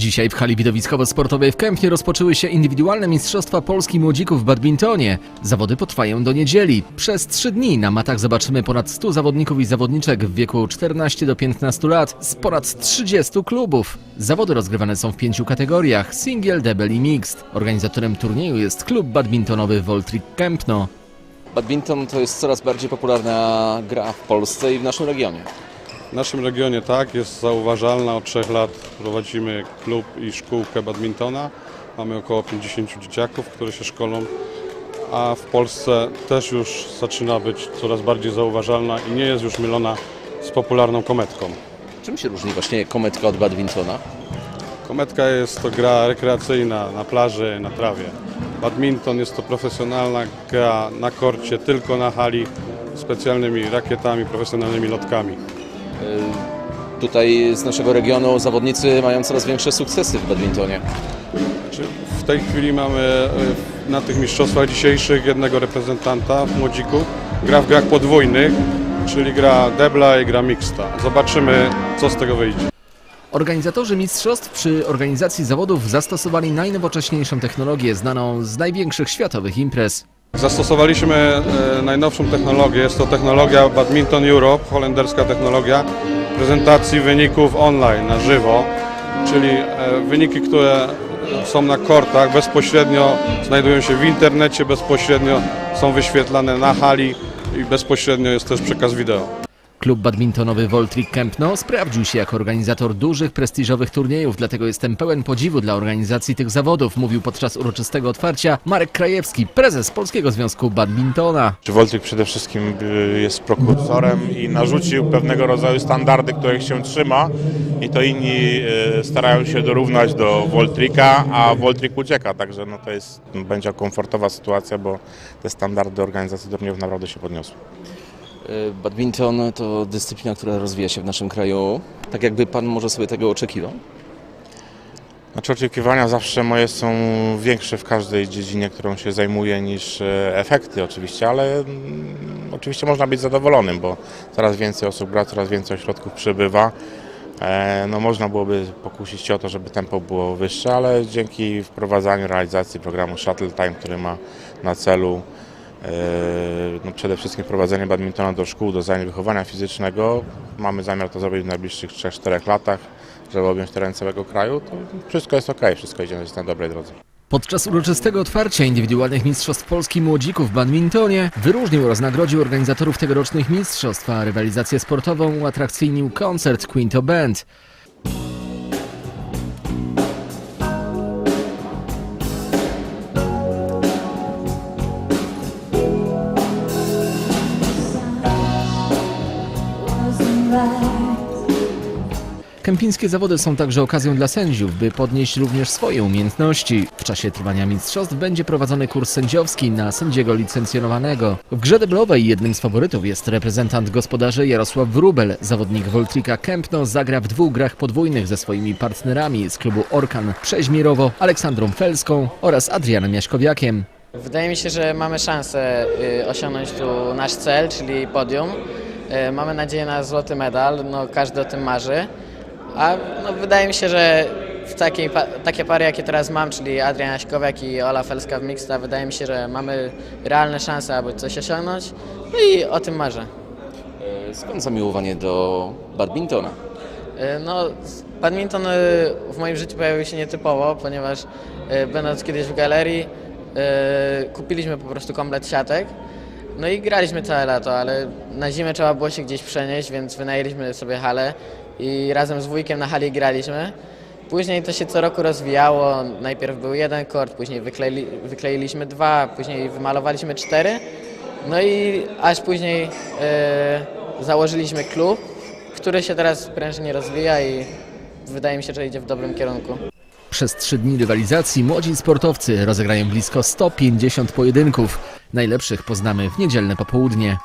Dzisiaj w hali widowiskowo-sportowej w Kępnie rozpoczęły się indywidualne Mistrzostwa Polski Młodzików w badmintonie. Zawody potrwają do niedzieli. Przez trzy dni na matach zobaczymy ponad 100 zawodników i zawodniczek w wieku 14 do 15 lat z ponad 30 klubów. Zawody rozgrywane są w pięciu kategoriach: single, double i mixed. Organizatorem turnieju jest klub badmintonowy Voltric Kępno. Badminton to jest coraz bardziej popularna gra w Polsce i w naszym regionie. W naszym regionie tak, jest zauważalna. Od trzech lat prowadzimy klub i szkółkę badmintona. Mamy około 50 dzieciaków, które się szkolą, a w Polsce też już zaczyna być coraz bardziej zauważalna i nie jest już mylona z popularną kometką. Czym się różni właśnie kometka od badmintona? Kometka jest to gra rekreacyjna na plaży, na trawie. Badminton jest to profesjonalna gra na korcie, tylko na hali, specjalnymi rakietami, profesjonalnymi lotkami. Tutaj z naszego regionu zawodnicy mają coraz większe sukcesy w badmintonie. W tej chwili mamy y, na tych mistrzostwach dzisiejszych jednego reprezentanta w młodziku. Gra w grach podwójnych, czyli gra debla i gra mixta. Zobaczymy, co z tego wyjdzie. Organizatorzy mistrzostw przy organizacji zawodów zastosowali najnowocześniejszą technologię znaną z największych światowych imprez. Zastosowaliśmy e, najnowszą technologię. Jest to technologia Badminton Europe, holenderska technologia prezentacji wyników online, na żywo, czyli e, wyniki, które są na kortach, bezpośrednio znajdują się w internecie, bezpośrednio są wyświetlane na hali i bezpośrednio jest też przekaz wideo. Klub badmintonowy Voltric Kępno sprawdził się jako organizator dużych, prestiżowych turniejów, dlatego jestem pełen podziwu dla organizacji tych zawodów, mówił podczas uroczystego otwarcia Marek Krajewski, prezes Polskiego Związku Badmintona. Woltyk przede wszystkim y, jest prokursorem i narzucił pewnego rodzaju standardy, których się trzyma i to inni y, starają się dorównać do Voltrika, a Voltrik ucieka, także no to jest, będzie komfortowa sytuacja, bo te standardy organizacji turniejów naprawdę się podniosły. Y, Badminton to dyscyplina, która rozwija się w naszym kraju. Tak jakby pan może sobie tego oczekiwał? Znaczy oczekiwania zawsze moje są większe w każdej dziedzinie, którą się zajmuję niż e, efekty oczywiście, ale mm, oczywiście można być zadowolonym, bo coraz więcej osób gra, coraz więcej ośrodków przybywa. E, No, można byłoby pokusić się o to, żeby tempo było wyższe, ale dzięki wprowadzaniu realizacji programu Shuttle Time, który ma na celu no, przede wszystkim wprowadzenie badmintona do szkół, do zajęć wychowania fizycznego, mamy zamiar to zrobić w najbliższych 3-4 latach, żeby objąć teren całego kraju, to wszystko jest ok, wszystko idzie na dobrej drodze. Podczas uroczystego otwarcia indywidualnych Mistrzostw Polski Młodzików w badmintonie wyróżnił oraz nagrodził organizatorów tegorocznych mistrzostw, a rywalizację sportową uatrakcyjnił koncert Quinto Band. Kępińskie zawody są także okazją dla sędziów, by podnieść również swoje umiejętności. W czasie trwania mistrzostw będzie prowadzony kurs sędziowski na sędziego licencjonowanego. W grze deblowej jednym z faworytów jest reprezentant gospodarzy Jarosław Wróbel. Zawodnik Voltrika Kępno zagra w dwóch grach podwójnych ze swoimi partnerami z klubu Orkan Przeźmierowo, Aleksandrą Felską oraz Adrianem Jaśkowiakiem. Wydaje mi się, że mamy szansę y, osiągnąć tu nasz cel, czyli podium. Y, Mamy nadzieję na złoty medal, no każdy o tym marzy. A no, wydaje mi się, że w takiej, takie pary, jakie teraz mam, czyli Adrian Jaśkowiak i Ola Felska w mixta, wydaje mi się, że mamy realne szanse, aby coś osiągnąć. No i o tym marzę. Y, Skąd zamiłowanie do badmintona? Y, No, badminton y, w moim życiu pojawił się nietypowo, ponieważ będąc kiedyś w galerii, kupiliśmy po prostu komplet siatek. No i graliśmy całe lato, ale na zimę trzeba było się gdzieś przenieść, więc wynajęliśmy sobie halę i razem z wujkiem na hali graliśmy. Później to się co roku rozwijało. Najpierw był jeden kort, później wykleili, wykleiliśmy dwa, później wymalowaliśmy cztery. No i aż później y, założyliśmy klub, który się teraz prężnie rozwija i wydaje mi się, że idzie w dobrym kierunku. Przez trzy dni rywalizacji młodzi sportowcy rozegrają blisko 150 pojedynków. Najlepszych poznamy w niedzielne popołudnie.